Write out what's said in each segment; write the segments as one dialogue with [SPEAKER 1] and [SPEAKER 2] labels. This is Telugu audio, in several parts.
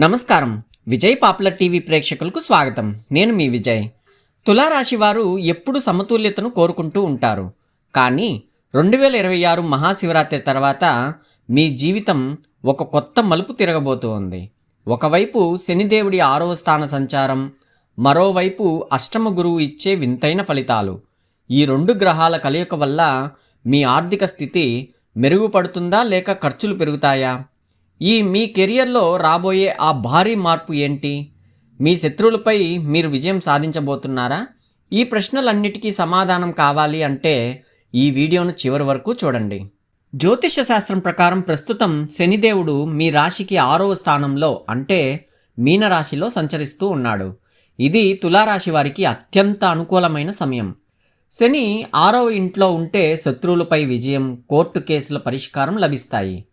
[SPEAKER 1] నమస్కారం. విజయ్ పాపులర్ టీవీ ప్రేక్షకులకు స్వాగతం. నేను మీ విజయ్. తులారాశి వారు ఎప్పుడు సమతుల్యతను కోరుకుంటూ ఉంటారు. కానీ రెండు వేల ఇరవై ఆరు మహాశివరాత్రి తర్వాత మీ జీవితం ఒక కొత్త మలుపు తిరగబోతోంది. ఒకవైపు శనిదేవుడి ఆరవ స్థాన సంచారం మరోవైపు అష్టమ గురువు ఇచ్చే వింతైన ఫలితాలు. ఈ రెండు గ్రహాల కలయిక వల్ల మీ ఆర్థిక స్థితి మెరుగుపడుతుందా లేక ఖర్చులు పెరుగుతాయా? ఈ మీ కెరియర్లో రాబోయే ఆ భారీ మార్పు ఏంటి? మీ శత్రువులపై మీరు విజయం సాధించబోతున్నారా? ఈ ప్రశ్నలన్నిటికీ సమాధానం కావాలి అంటే ఈ వీడియోను చివరి వరకు చూడండి. జ్యోతిష్య శాస్త్రం ప్రకారం ప్రస్తుతం శనిదేవుడు మీ రాశికి ఆరవ స్థానంలో అంటే మీనరాశిలో సంచరిస్తూ ఉన్నాడు. ఇది తులారాశి వారికి అత్యంత అనుకూలమైన సమయం. శని ఆరవ ఇంట్లో ఉంటే శత్రువులపై విజయం కోర్టు కేసుల పరిష్కారం లభిస్తాయి.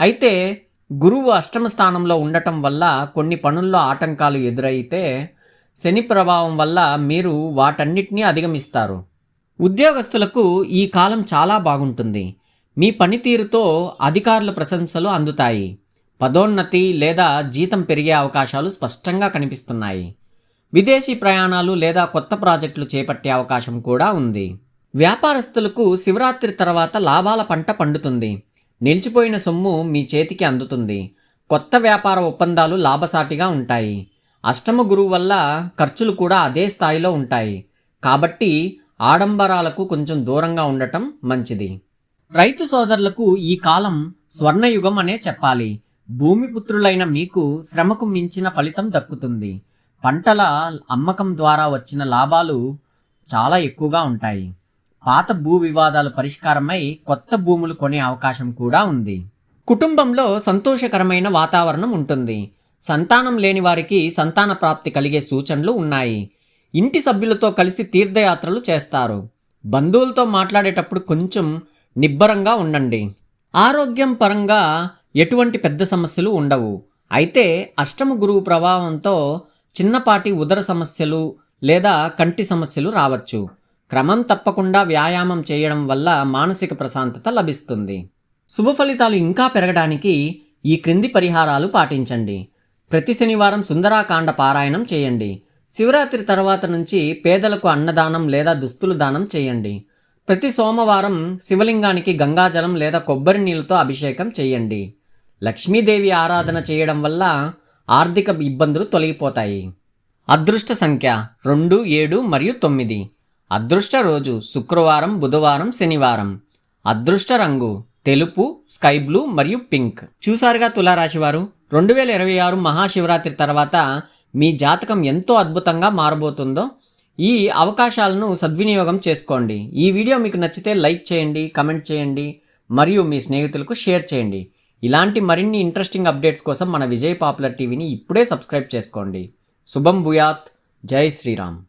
[SPEAKER 1] అయితే గురువు అష్టమ స్థానంలో ఉండటం వల్ల కొన్ని పనుల్లో ఆటంకాలు ఎదురైతే శని ప్రభావం వల్ల మీరు వాటన్నిటినీ అధిగమిస్తారు. ఉద్యోగస్తులకు ఈ కాలం చాలా బాగుంటుంది. మీ పనితీరుతో అధికారుల ప్రశంసలు అందుతాయి. పదోన్నతి లేదా జీతం పెరిగే అవకాశాలు స్పష్టంగా కనిపిస్తున్నాయి. విదేశీ ప్రయాణాలు లేదా కొత్త ప్రాజెక్టులు చేపట్టే అవకాశం కూడా ఉంది. వ్యాపారస్తులకు శివరాత్రి తర్వాత లాభాల పంట పండుతుంది. నిలిచిపోయిన సొమ్ము మీ చేతికి అందుతుంది. కొత్త వ్యాపార ఒప్పందాలు లాభసాటిగా ఉంటాయి. అష్టమ గురువు వల్ల ఖర్చులు కూడా అదే స్థాయిలో ఉంటాయి. కాబట్టి ఆడంబరాలకు కొంచెం దూరంగా ఉండటం మంచిది. రైతు సోదరులకు ఈ కాలం స్వర్ణయుగం అనే చెప్పాలి. భూమిపుత్రులైన మీకు శ్రమకు మించిన ఫలితం దక్కుతుంది. పంటల అమ్మకం ద్వారా వచ్చిన లాభాలు చాలా ఎక్కువగా ఉంటాయి. పాత భూ వివాదాలు పరిష్కారమై కొత్త భూములు కొనే అవకాశం కూడా ఉంది. కుటుంబంలో సంతోషకరమైన వాతావరణం ఉంటుంది. సంతానం లేని వారికి సంతాన ప్రాప్తి కలిగే సూచనలు ఉన్నాయి. ఇంటి సభ్యులతో కలిసి తీర్థయాత్రలు చేస్తారు. బంధువులతో మాట్లాడేటప్పుడు కొంచెం నిబ్బరంగా ఉండండి. ఆరోగ్యం పరంగా ఎటువంటి పెద్ద సమస్యలు ఉండవు. అయితే అష్టమ గురువు ప్రభావంతో చిన్నపాటి ఉదర సమస్యలు లేదా కంటి సమస్యలు రావచ్చు. క్రమం తప్పకుండా వ్యాయామం చేయడం వల్ల మానసిక ప్రశాంతత లభిస్తుంది. శుభ ఫలితాలు ఇంకా పెరగడానికి ఈ క్రింది పరిహారాలు పాటించండి. ప్రతి శనివారం సుందరాకాండ పారాయణం చేయండి. శివరాత్రి తర్వాత నుంచి పేదలకు అన్నదానం లేదా దుస్తులు దానం చేయండి. ప్రతి సోమవారం శివలింగానికి గంగాజలం లేదా కొబ్బరి నీళ్ళతో అభిషేకం చేయండి. లక్ష్మీదేవి ఆరాధన చేయడం వల్ల ఆర్థిక ఇబ్బందులు తొలగిపోతాయి. అదృష్ట సంఖ్య రెండు ఏడు మరియు తొమ్మిది. అదృష్ట రోజు శుక్రవారం బుధవారం శనివారం. అదృష్ట రంగు తెలుపు స్కై బ్లూ మరియు పింక్. చూసారుగా తులారాశి వారు రెండు వేల ఇరవై ఆరు మహాశివరాత్రి తర్వాత మీ జాతకం ఎంతో అద్భుతంగా మారబోతుందో ఈ అవకాశాలను సద్వినియోగం చేసుకోండి. ఈ వీడియో మీకు నచ్చితే లైక్ చేయండి కమెంట్ చేయండి మరియు మీ స్నేహితులకు షేర్ చేయండి. ఇలాంటి మరిన్ని ఇంట్రెస్టింగ్ అప్డేట్స్ కోసం మన విజయ్ పాపులర్ టీవీని ఇప్పుడే సబ్స్క్రైబ్ చేసుకోండి. శుభం భూయాత్. జై శ్రీరామ్.